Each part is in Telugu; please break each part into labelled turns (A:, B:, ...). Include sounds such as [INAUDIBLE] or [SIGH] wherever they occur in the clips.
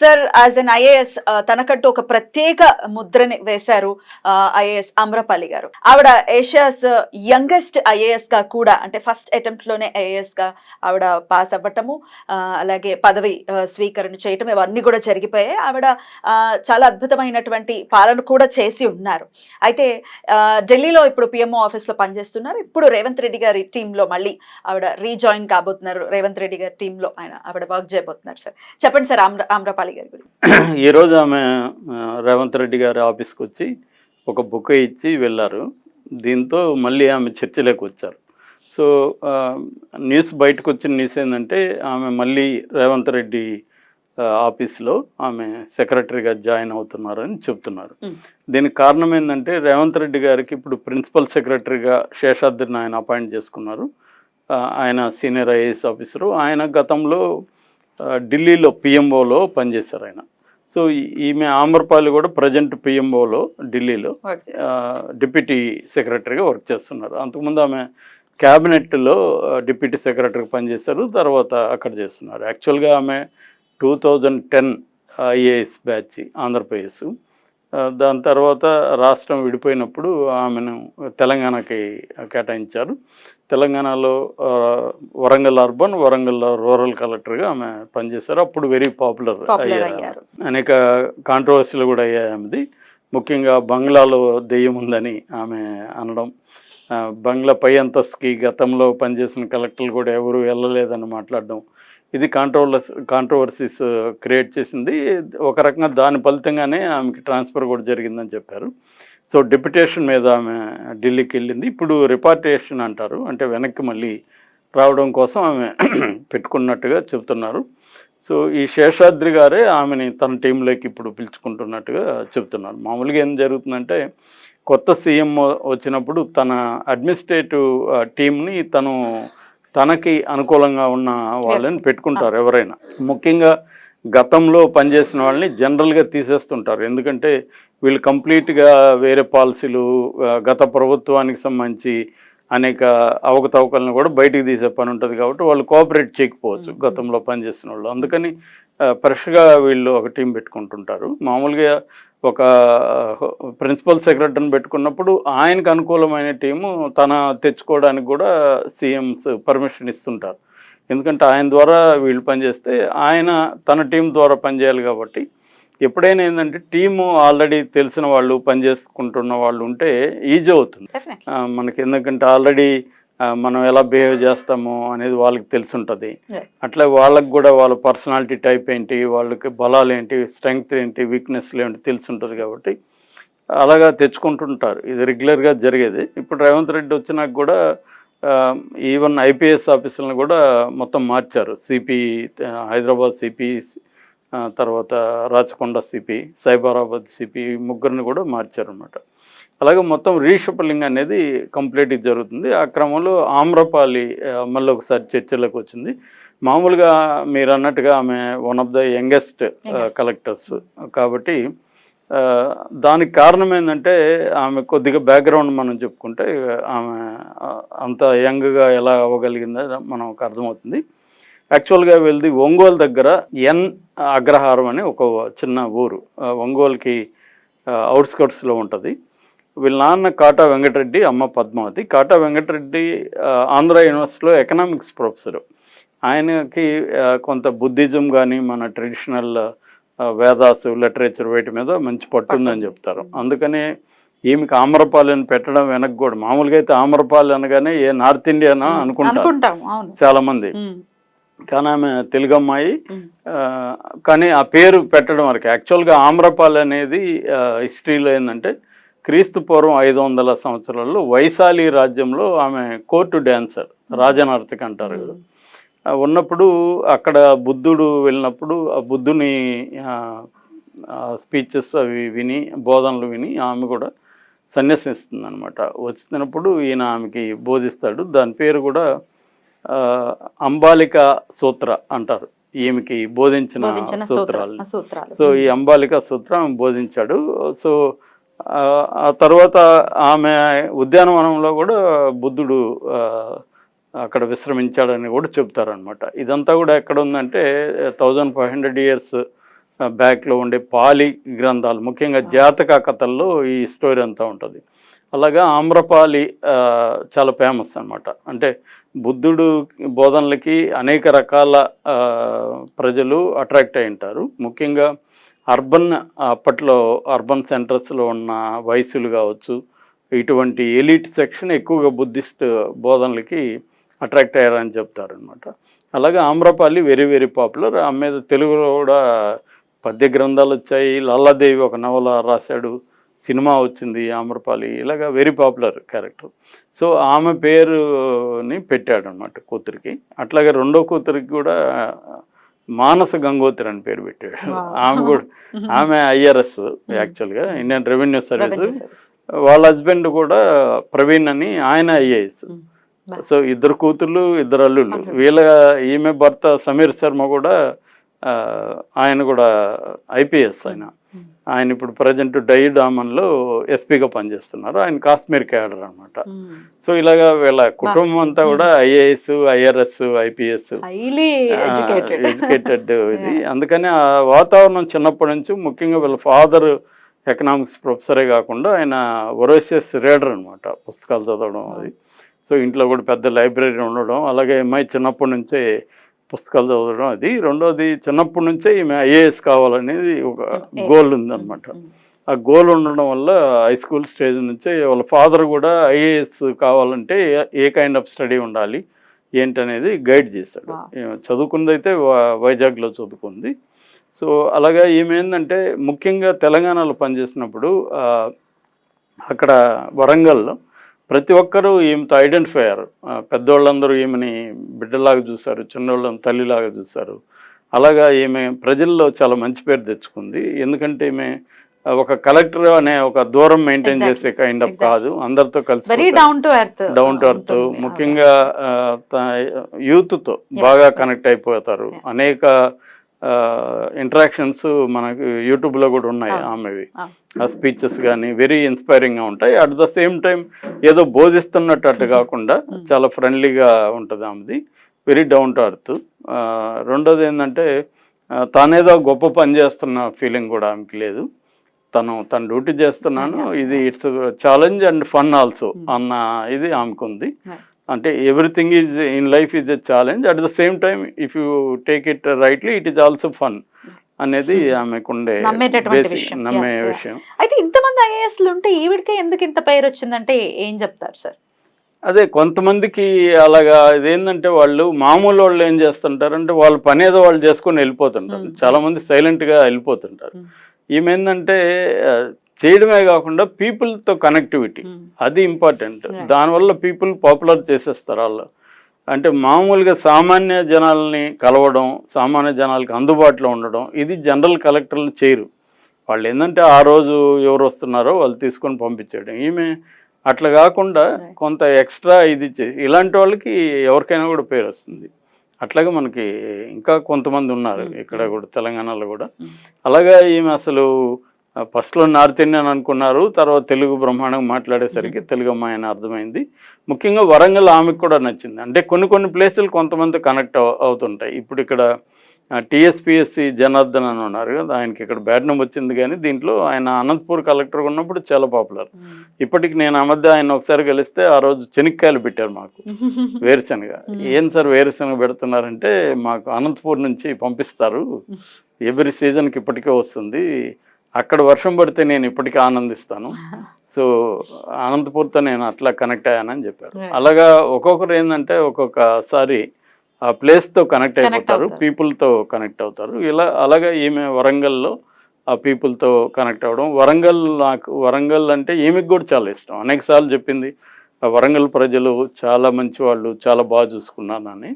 A: సార్ యాజ్ అన్ ఐఏఎస్ తనకంటూ ఒక ప్రత్యేక ముద్రని వేశారు ఐఏఎస్ అమ్రపాలి గారు. ఆవిడ ఏషియాస్ యంగెస్ట్ ఐఏఎస్గా కూడా అంటే ఫస్ట్ అటెంప్ట్లోనే ఐఏఎస్గా ఆవిడ పాస్ అవ్వటము అలాగే పదవి స్వీకరణ చేయటం ఇవన్నీ కూడా జరిగిపోయాయి. ఆవిడ చాలా అద్భుతమైనటువంటి పాలన కూడా చేసి ఉన్నారు. అయితే ఢిల్లీలో ఇప్పుడు పిఎంఓ ఆఫీస్లో పనిచేస్తున్నారు. ఇప్పుడు రేవంత్ రెడ్డి గారి టీంలో మళ్ళీ ఆవిడ రీజాయిన్ కాబోతున్నారు. రేవంత్ రెడ్డి గారి టీంలో ఆయన ఆవిడ వర్క్ చేయబోతున్నారు సార్ చెప్పండి సార్ ఆమ్ర ఆమ్రపాలి గారి గురించి.
B: ఈరోజు ఆమె రేవంత్ రెడ్డి గారి ఆఫీస్కి వచ్చి ఒక బుక్ ఇచ్చి వెళ్ళారు. దీంతో మళ్ళీ ఆమె చర్చలోకి వచ్చారు. సో న్యూస్ బయటకు వచ్చిన న్యూస్ ఏంటంటే ఆమె మళ్ళీ రేవంత్ రెడ్డి ఆఫీస్లో ఆమె సెక్రటరీగా జాయిన్ అవుతున్నారని చెప్తున్నారు. దీనికి కారణం ఏంటంటే రేవంత్ రెడ్డి గారికి ఇప్పుడు ప్రిన్సిపల్ సెక్రటరీగా శేషాద్రిని ఆయన అపాయింట్ చేసుకున్నారు. ఆయన సీనియర్ ఐఏఎస్ ఆఫీసరు. ఆయన గతంలో ఢిల్లీలో పిఎంఓలో పనిచేశారు ఆయన. సో ఈమె ఆమర్పాలి కూడా ప్రజెంట్ పిఎంఓలో ఢిల్లీలో డిప్యూటీ సెక్రటరీగా వర్క్ చేస్తున్నారు. అంతకుముందు ఆమె క్యాబినెట్లో డిప్యూటీ సెక్రటరీగా పనిచేశారు తర్వాత అక్కడ చేస్తున్నారు. యాక్చువల్గా ఆమె two thousand ten IAS batch Andhra Pradesh. దాని తర్వాత రాష్ట్రం విడిపోయినప్పుడు ఆమెను తెలంగాణకి కేటాయించారు. తెలంగాణలో వరంగల్ అర్బన్ వరంగల్ రూరల్ కలెక్టర్గా ఆమె పనిచేశారు. అప్పుడు వెరీ పాపులర్ అయ్యారు. అనేక కాంట్రవర్సీలు కూడా అయ్యాయి ఆమెది. ముఖ్యంగా బంగ్లాలో దెయ్యం ఉందని ఆమె అనడం బంగ్లా పై అంతస్తుకి గతంలో పనిచేసిన కలెక్టర్లు కూడా ఎవరు వెళ్ళలేదని మాట్లాడడం ఇది కాంట్రవర్స్ కాంట్రవర్సీస్ క్రియేట్ చేసింది. ఒక రకంగా దాని ఫలితంగానే ఆమెకి ట్రాన్స్ఫర్ కూడా జరిగిందని చెప్పారు. సో డిప్యుటేషన్ మీద ఆమె ఢిల్లీకి వెళ్ళింది. ఇప్పుడు రిపార్టేషన్ అంటారు. అంటే వెనక్కి మళ్ళీ రావడం కోసం ఆమె [CLEARS THROAT] పెట్టుకున్నట్టుగా చెబుతున్నారు. సో ఈ శేషాద్రి గారే ఆమెని తన టీంలోకి ఇప్పుడు పిలుచుకుంటున్నట్టుగా చెప్తున్నారు మామూలుగా ఏం జరుగుతుందంటే కొత్త సీఎం వచ్చినప్పుడు తన అడ్మినిస్ట్రేటివ్ టీంని తను తనకి అనుకూలంగా ఉన్న వాళ్ళని పెట్టుకుంటారు ఎవరైనా. ముఖ్యంగా గతంలో పనిచేసిన వాళ్ళని జనరల్గా తీసేస్తుంటారు. ఎందుకంటే వీళ్ళు కంప్లీట్గా వేరే పాలసీలు గత ప్రభుత్వానికి సంబంధించి అనేక అవకతవకలను కూడా బయటికి తీసే పని ఉంటుంది కాబట్టి వాళ్ళు కోఆపరేట్ చేయకపోవచ్చు గతంలో పనిచేసిన వాళ్ళు. అందుకని ఫ్రెష్గా వీళ్ళు ఒక టీం పెట్టుకుంటుంటారు. మామూలుగా ఒక ప్రిన్సిపల్ సెక్రటరీని పెట్టుకున్నప్పుడు ఆయనకు అనుకూలమైన టీము తన తెచ్చుకోవడానికి కూడా సీఎంస్ పర్మిషన్ ఇస్తుంటారు. ఎందుకంటే ఆయన ద్వారా వీళ్ళు పనిచేస్తే ఆయన తన టీం ద్వారా పనిచేయాలి కాబట్టి ఎప్పుడైనా ఏంటంటే టీము ఆల్రెడీ తెలిసిన వాళ్ళు పనిచేసుకుంటున్న వాళ్ళు ఉంటే ఈజీ అవుతుంది. మనకి ఎందుకంటే ఆల్రెడీ మనం ఎలా బిహేవ్ చేస్తాము అనేది వాళ్ళకి తెలిసి ఉంటుంది.
A: Right.
B: అట్లా వాళ్ళకి కూడా వాళ్ళ పర్సనాలిటీ టైప్ ఏంటి వాళ్ళకి బలాలు ఏంటి స్ట్రెంగ్త్ ఏంటి వీక్నెస్లు ఏంటి తెలిసి ఉంటుంది కాబట్టి అలాగా తెచ్చుకుంటుంటారు. ఇది రెగ్యులర్గా జరిగేది. ఇప్పుడు రేవంత్ రెడ్డి వచ్చినాక కూడా ఈవెన్ ఐపీఎస్ ఆఫీసులను కూడా మొత్తం మార్చారు. సిపి హైదరాబాద్ సిపి తర్వాత రాచకొండ సిపి సైబరాబాద్ సిపి ముగ్గురిని కూడా మార్చారు అనమాట అలాగే మొత్తం రీషఫలింగ్ అనేది కంప్లీట్గా జరుగుతుంది. ఆ క్రమంలో ఆమ్రపాలి మళ్ళీ ఒకసారి చర్చలోకి వచ్చింది. మామూలుగా మీరు అన్నట్టుగా ఆమె one of the youngest collectors కాబట్టి దానికి కారణం ఏంటంటే ఆమె కొద్దిగా బ్యాక్గ్రౌండ్ మనం చెప్పుకుంటే ఆమె అంత యంగ్గా ఎలా అవ్వగలిగిందో మనకు అర్థమవుతుంది. యాక్చువల్గా వెళ్ళి ఒంగోలు దగ్గర ఎన్ అగ్రహారం అని ఒక చిన్న ఊరు. ఒంగోలుకి అవుట్స్కట్స్లో ఉంటుంది. వీళ్ళ నాన్న కాటా వెంకటరెడ్డి అమ్మ పద్మావతి కాటా వెంకటరెడ్డి ఆంధ్ర యూనివర్సిటీలో ఎకనామిక్స్ ప్రొఫెసరు ఆయనకి కొంత బుద్ధిజం కానీ మన ట్రెడిషనల్ వేదాస్ లిటరేచర్ వీటి మీద మంచి పట్టు ఉందని చెప్తారు. అందుకనే ఈమెకి ఆమ్రపాలి అని పెట్టడం వెనక్కి కూడా. మామూలుగా అయితే ఆమ్రపాలి అనగానే ఏ నార్త్ ఇండియనా
A: అనుకుంటాం
B: చాలామంది
A: ఉమ్,
B: కానీ ఆమె తెలుగు అమ్మాయి. కానీ ఆ పేరు పెట్టడం వరకు యాక్చువల్గా ఆమ్రపాల్ అనేది హిస్టరీలో ఏంటంటే క్రీస్తు పూర్వం ఐదు వందల సంవత్సరాల్లో వైశాలి రాజ్యంలో ఆమె కోర్టు డ్యాన్సర్ రాజనర్తకి అంటారు ఉన్నప్పుడు అక్కడ బుద్ధుడు వెళ్ళినప్పుడు ఆ బుద్ధుని స్పీచెస్ అవి విని బోధనలు విని ఆమె కూడా సన్యసిస్తుంది అనమాట వచ్చినప్పుడు ఈయన ఆమెకి బోధిస్తాడు. దాని పేరు కూడా అంబాలిక సూత్ర అంటారు. ఈమెకి బోధించిన సూత్రాలు. సో ఈ అంబాలిక సూత్రం బోధించాడు. సో ఆ, తర్వాత ఆమె ఉద్యానవనంలో కూడా బుద్ధుడు అక్కడ విశ్రమించాడని కూడా చెప్తారనమాట ఇదంతా కూడా ఎక్కడ ఉందంటే థౌజండ్ ఫైవ్ హండ్రెడ్ ఇయర్స్ బ్యాక్లో ఉండే పాలి గ్రంథాలు. ముఖ్యంగా జాతక కథల్లో ఈ స్టోరీ అంతా ఉంటుంది. అలాగా ఆమ్రపాలి చాలా ఫేమస్ అన్నమాట. అంటే బుద్ధుడు బోధనలకి అనేక రకాల ప్రజలు అట్రాక్ట్ అయి ఉంటారు. ముఖ్యంగా అర్బన్ అప్పట్లో అర్బన్ సెంటర్స్లో ఉన్న వయసులు కావచ్చు ఇటువంటి ఎలిట్ సెక్షన్ ఎక్కువగా బుద్ధిస్ట్ బోధనలకి అట్రాక్ట్ అయ్యారని చెప్తారనమాట అలాగే ఆమ్రపాలి వెరీ వెరీ పాపులర్. ఆమె మీద తెలుగులో కూడా పద్య గ్రంథాలు వచ్చాయి. లల్లాదేవి ఒక నవల రాశాడు. సినిమా వచ్చింది ఆమ్రపాలి ఇలాగా వెరీ పాపులర్ క్యారెక్టర్ సో ఆమె పేరుని పెట్టాడు అనమాట కూతురికి. అట్లాగే రెండో కూతురికి కూడా మానస గంగోత్రి అని పేరు పెట్టాడు. ఆమె కూడా ఆమె ఐఆర్ఎస్ యాక్చువల్గా ఇండియన్ రెవెన్యూ సర్వీస్. వాళ్ళ హస్బెండ్ కూడా ప్రవీణ్ అని ఆయన ఐఏఎస్. సో ఇద్దరు కూతుర్లు ఇద్దరు అల్లుళ్ళు. వీళ్ళ ఈమె భర్త సమీర్ శర్మ కూడా ఆయన కూడా ఐపీఎస్ ఆయన. ఆయన ఇప్పుడు ప్రజెంట్ డైడామన్లో ఎస్పీగా పనిచేస్తున్నారు. ఆయన కాశ్మీర్ క్యాడర్ అనమాట. సో ఇలాగా వీళ్ళ కుటుంబం అంతా కూడా IAS IRS IPS
A: educated.
B: Educated [LAUGHS] ఇది. అందుకని ఆ వాతావరణం చిన్నప్పటి నుంచి ముఖ్యంగా వీళ్ళ ఫాదర్ ఎకనామిక్స్ ప్రొఫెసరే కాకుండా ఆయన ఒరోసియస్ రీడర్ అనమాట పుస్తకాలు చదవడం అది. సో ఇంట్లో కూడా పెద్ద లైబ్రరీ ఉండడం అలాగే అమ్మాయి చిన్నప్పటి నుంచే పుస్తకాలు చదవడం అది. రెండోది చిన్నప్పటి నుంచే ఈమె ఐఏఎస్ కావాలనేది ఒక గోల్ ఉందన్నమాట. ఆ గోల్ ఉండడం వల్ల హై స్కూల్ స్టేజ్ నుంచే వాళ్ళ ఫాదర్ కూడా ఐఏఎస్ కావాలంటే ఏ- కైండ్ ఆఫ్ స్టడీ ఉండాలి ఏంటనేది గైడ్ చేశాడు.
A: Wow.
B: ఈమె చదువుకుంది అయితే వా- వైజాగ్లో చదువుకుంది. సో అలాగా ఈమె ఏంటంటే ముఖ్యంగా తెలంగాణలో పనిచేసినప్పుడు అక్కడ వరంగల్లో ప్రతి ఒక్కరూ ఈమెతో ఐడెంటిఫై అయ్యారు. పెద్దోళ్ళందరూ ఈమెని బిడ్డలాగా చూశారు చిన్నోళ్ళని తల్లిలాగా చూశారు. అలాగా ఈమె ప్రజల్లో చాలా మంచి పేరు తెచ్చుకుంది. ఎందుకంటే ఈమె ఒక కలెక్టర్ అనే ఒక దూరం మెయింటైన్. చేసే కైండ్ ఆఫ్. కాదు. అందరితో కలిసి
A: very down to earth
B: down to earth ముఖ్యంగా యూత్తో బాగా కనెక్ట్ అయిపోతారు. అనేక ఇంటరాక్షన్స్ మనకు యూట్యూబ్లో కూడా ఉన్నాయి ఆమెవి. ఆ. స్పీచెస్ కానీ వెరీ ఇన్స్పైరింగ్గా ఉంటాయి. అట్ ద సేమ్ టైం ఏదో బోధిస్తున్నట్టు అట్టు కాకుండా చాలా ఫ్రెండ్లీగా ఉంటుంది ఆమెది. వెరీ డౌన్ టు అర్త్ రెండోది ఏంటంటే తానేదో గొప్ప పని చేస్తున్న ఫీలింగ్ కూడా ఆమెకి లేదు. తను తన డ్యూటీ చేస్తున్నాను. ఇది it's challenge and fun also అన్న ఇది ఆమెకు ఉంది అంటే everything is in life is a challenge at the same time if you take it rightly it is also fun అనేది ఆమెకుండే basic
A: విషయం.
B: నమ్మే. విషయం.
A: అయితే ఇంతమంది ఐఏఎస్లు ఉంటే ఈవిడికే ఎందుకు ఇంత పేరు వచ్చిందంటే ఏం చెప్తారు సార్?
B: అదే కొంతమందికి అలాగా ఇదేంటంటే వాళ్ళు మామూలు వాళ్ళు ఏం చేస్తుంటారంటే వాళ్ళ పని ఏదో వాళ్ళు చేసుకొని వెళ్ళిపోతుంటారు. చాలా మంది సైలెంట్గా వెళ్ళిపోతుంటారు. ఈమె ఏంటంటే ఆ, చేయడమే కాకుండా people తో కనెక్టివిటీ అది ఇంపార్టెంట్. దానివల్ల పీపుల్ పాపులర్ చేసేస్తారు వాళ్ళు. అంటే మామూలుగా సామాన్య జనాల్ని కలవడం సామాన్య జనాలకి అందుబాటులో ఉండడం ఇది జనరల్ కలెక్టర్లు చేయరు. వాళ్ళు ఏంటంటే ఆ రోజు ఎవరు వస్తున్నారో వాళ్ళు తీసుకొని పంపించేయడం. ఈమె అట్లా కాకుండా కొంత ఎక్స్ట్రా ఇది ఇలాంటి వాళ్ళకి ఎవరికైనా కూడా పేరు వస్తుంది. అట్లాగే మనకి ఇంకా కొంతమంది ఉన్నారు ఇక్కడ కూడా తెలంగాణలో కూడా. అలాగా ఈమె అసలు ఫస్ట్లో నార్త్ ఇండియన్ అనుకున్నారు తర్వాత తెలుగు బ్రహ్మాండంగా మాట్లాడేసరికి తెలుగు అమ్మాయి అని అర్థమైంది. ముఖ్యంగా వరంగల్ ఆమెకు కూడా నచ్చింది. అంటే కొన్ని కొన్ని ప్లేసులు కొంతమంది కనెక్ట్ అవ అవుతుంటాయి. ఇప్పుడు ఇక్కడ టీఎస్పిఎస్సి జనార్దన్ అని ఉన్నారు కదా ఆయనకి ఇక్కడ బ్యాడ్ నెంబర్ వచ్చింది కానీ దీంట్లో ఆయన అనంతపూర్ కలెక్టర్ ఉన్నప్పుడు చాలా పాపులర్. ఇప్పటికి నేను ఆ మధ్య ఆయన ఒకసారి కలిస్తే ఆ రోజు చెనిక్కాయలు పెట్టారు మాకు. [LAUGHS] వేరుశనగ. ఏం సార్ వేరుశనగ పెడుతున్నారంటే మాకు అనంతపూర్ నుంచి పంపిస్తారు. ఎవ్రీ సీజన్కి ఇప్పటికే వస్తుంది. అక్కడ వర్షం పడితే నేను ఇప్పటికీ ఆనందిస్తాను. సో అనంతపూర్తో నేను అట్లా కనెక్ట్ అయ్యానని చెప్పారు. అలాగా ఒక్కొక్కరు ఏంటంటే ఒక్కొక్కసారి ఆ ప్లేస్తో కనెక్ట్ అయిపోతారు. పీపుల్తో కనెక్ట్ అవుతారు. ఇలా అలాగా ఈమె వరంగల్లో ఆ పీపుల్తో కనెక్ట్ అవ్వడం. వరంగల్ నాకు వరంగల్ అంటే ఈమెకు కూడా చాలా ఇష్టం. అనేకసార్లు చెప్పింది ఆ వరంగల్ ప్రజలు చాలా మంచి వాళ్ళు చాలా బాగా చూసుకున్నానని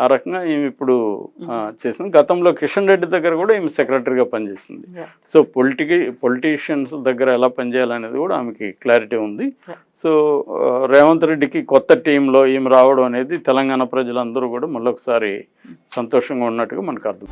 B: ఆ రకంగా ఈమె ఇప్పుడు ఆ, చేసింది. గతంలో కిషన్ రెడ్డి దగ్గర కూడా ఈమె సెక్రటరీగా పనిచేసింది. సో పొలిటికి పొలిటీషియన్స్ దగ్గర ఎలా పనిచేయాలనేది కూడా ఆమెకి క్లారిటీ ఉంది. సో రేవంత్ రెడ్డికి కొత్త టీంలో ఈమె రావడం అనేది తెలంగాణ ప్రజలందరూ కూడా మళ్ళొకసారి సంతోషంగా ఉన్నట్టుగా మనకు అర్థం.